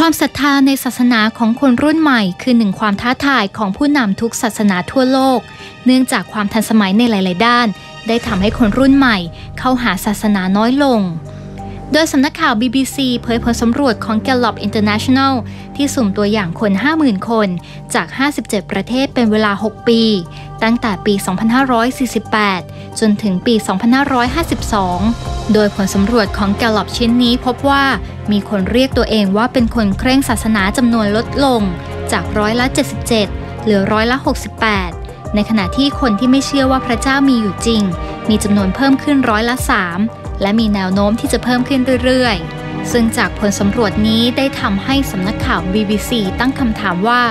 ความศรัทธาในศาสนาของคนรุ่นใหม่คือหนึ่งความท้าทายของผู้นำทุกศาสนาทั่วโลก เนื่องจากความทันสมัยในหลาย ๆ ด้าน ได้ทำให้คนรุ่นใหม่ เข้าหาศาสนาน้อยลง โดยสำนักข่าว BBC เผยผลสำรวจของ Gallup International ที่สุ่มตัวอย่างคน 50,000 คนจาก 57 ประเทศเป็นเวลา 6 ปี ตั้งแต่ปี 2548 จนถึงปี 2552 โดยผลสำรวจของ Gallup ชิ้นนี้พบว่ามีคนเรียกตัวเองว่าเป็นคนเคร่งศาสนาจำนวนลดลง จากร้อยละ 77 เหลือร้อยละ 68 ในขณะที่คนที่ไม่เชื่อว่าพระเจ้ามีอยู่จริง มีจำนวนเพิ่มขึ้นร้อยละ 3 และมีแนวโน้มที่จะเพิ่มขึ้นเรื่อยๆ ซึ่งจากผลสำรวจนี้ได้ทำให้สำนักข่าว BBC ตั้งคำถามว่า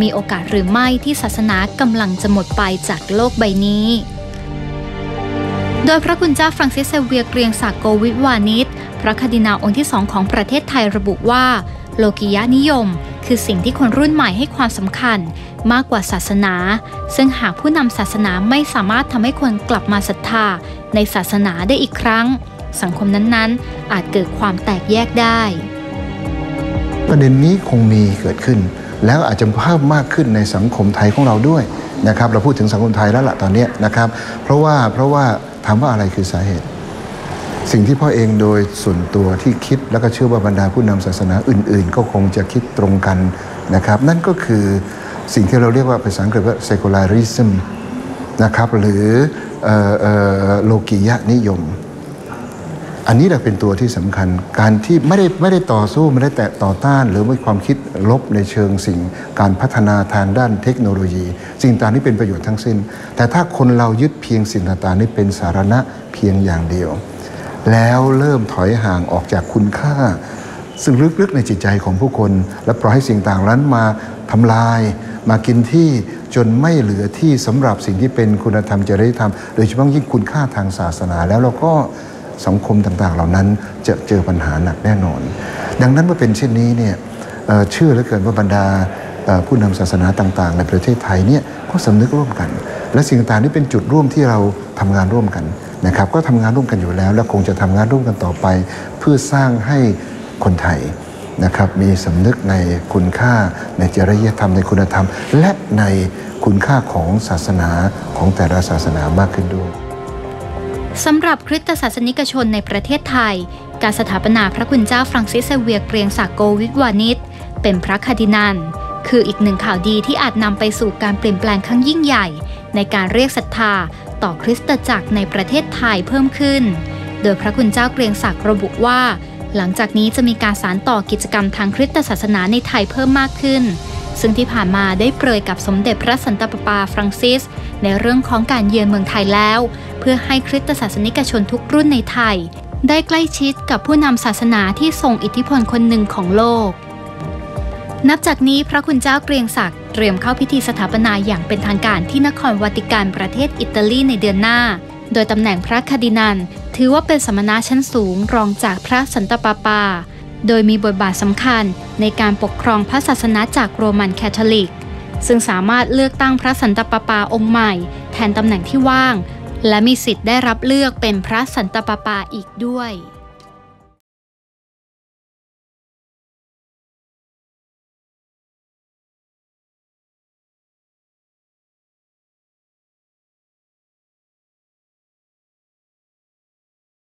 มีโอกาสหรือไม่ที่ศาสนากำลังจะหมดไปจากโลกใบนี้ โดยพระคุณเจ้าฟรังซิสเซเวียเกรียงศักดิ์โกวิทวานิชพระคดินาองค์ที่สองของประเทศไทยระบุว่า โลกิยะนิยม คือสิ่งที่คนรุ่นใหม่ให้ความสำคัญมากกว่าศาสนา ซึ่งหากผู้นำศาสนาไม่สามารถทำให้คนกลับมาศรัทธาในศาสนาได้อีกครั้ง สังคมนั้นๆ อาจเกิดความแตกแยกได้ ประเด็นนี้คงมีเกิดขึ้น แล้วอาจจะเพิ่มมากขึ้นในสังคมไทยของเราด้วยนะครับ เราพูดถึงสังคมไทยแล้วล่ะตอนนี้นะครับ เพราะว่าเพราะว่า ถามว่าอะไรคือสาเหตุ สิ่งที่พ่อเองโดยส่วนตัวที่คิดแล้วก็เชื่อว่าบรรดาผู้นำศาสนาอื่น ๆ ก็คงจะคิดตรงกันนะครับ นั่นก็คือสิ่งที่เราเรียกว่าภาษาอังกฤษว่า secularism นะครับหรือโลกียะนิยม อันนี้แหละเป็นตัวที่สำคัญ การที่ไม่ได้ไม่ได้ต่อสู้ไม่ได้แตะต่อต้าน หรือมีความคิดลบในเชิงสิ่ง การพัฒนาทางด้านเทคโนโลยี สิ่งต่างนี้เป็นประโยชน์ทั้งสิ้น แต่ถ้าคนเรายึดเพียงสิ่งต่างๆนี้เป็นสาระเพียงอย่างเดียว แล้วเริ่มถอยห่างออกจากคุณค่า ซึ่งลึกๆในจิตใจของผู้คน และปล่อยให้สิ่งต่างนั้นมาทำลาย มากินที่จนไม่เหลือที่สำหรับสิ่งที่เป็นคุณธรรมจริยธรรมโดยเฉพาะยิ่งคุณค่าทางศาสนาแล้วเราก็ สังคมต่างๆ เหล่านั้นจะเจอปัญหาหนักแน่นอน ดังนั้นเมื่อเป็นเช่นนี้เนี่ยเชื่อเหลือเกินว่าบรรดาผู้นำศาสนาต่างๆ ในประเทศไทยเนี่ยก็สำนึกร่วมกัน และสิ่งต่างๆนี้เป็นจุดร่วมที่เราทำงานร่วมกันนะครับ ก็ทำงานร่วมกันอยู่แล้ว และคงจะทำงานร่วมกันต่อไป เพื่อสร้างให้คนไทยนะครับมีสำนึกในคุณค่าในจริยธรรมในคุณธรรม และในคุณค่าของศาสนาของแต่ละศาสนามากขึ้นด้วย สำหรับคริสตศาสนิกชนในประเทศไทย การสถาปนาพระคุณเจ้าฟรังซิสเวียเกรียงศักโกวิทวานิชเป็นพระคาดินัลคืออีกหนึ่งข่าวดีที่อาจนำไปสู่การเปลี่ยนแปลงครั้งยิ่งใหญ่ ในการเรียกศรัทธาต่อคริสตจักรในประเทศไทยเพิ่มขึ้น โดยพระคุณเจ้าเกรียงศักดิ์ระบุว่า หลังจากนี้จะมีการสานต่อกิจกรรมทางคริสตศาสนาในไทยเพิ่มมากขึ้น ซึ่งที่ผ่านมาได้เปรยกับสมเด็จพระสันตะปาปาฟรังซิส ในเรื่องของการเยือนเมืองไทยแล้ว เพื่อให้คริสตศาสนิกชนทุกรุ่นในไทย ได้ใกล้ชิดกับผู้นำศาสนาที่ทรงอิทธิพลคนหนึ่งของโลก นับจากนี้พระคุณเจ้าเกรียงศักดิ์เตรียมเข้าพิธีสถาปนาอย่างเป็นทางการที่นครวาติกันประเทศอิตาลีในเดือนหน้า โดยตำแหน่งพระคาร์ดินัลถือว่าเป็นสมณะชั้นสูงรองจากพระสันตะปาปา โดยมีบทบาทสำคัญในการปกครองพระศาสนาจากโรมันแคทอลิก ซึ่งสามารถเลือกตั้งพระสันตะปาปาองค์ใหม่ แทนตำแหน่งที่ว่าง และมีสิทธิ์ได้รับเลือกเป็นพระสันตะปาปาอีกด้วย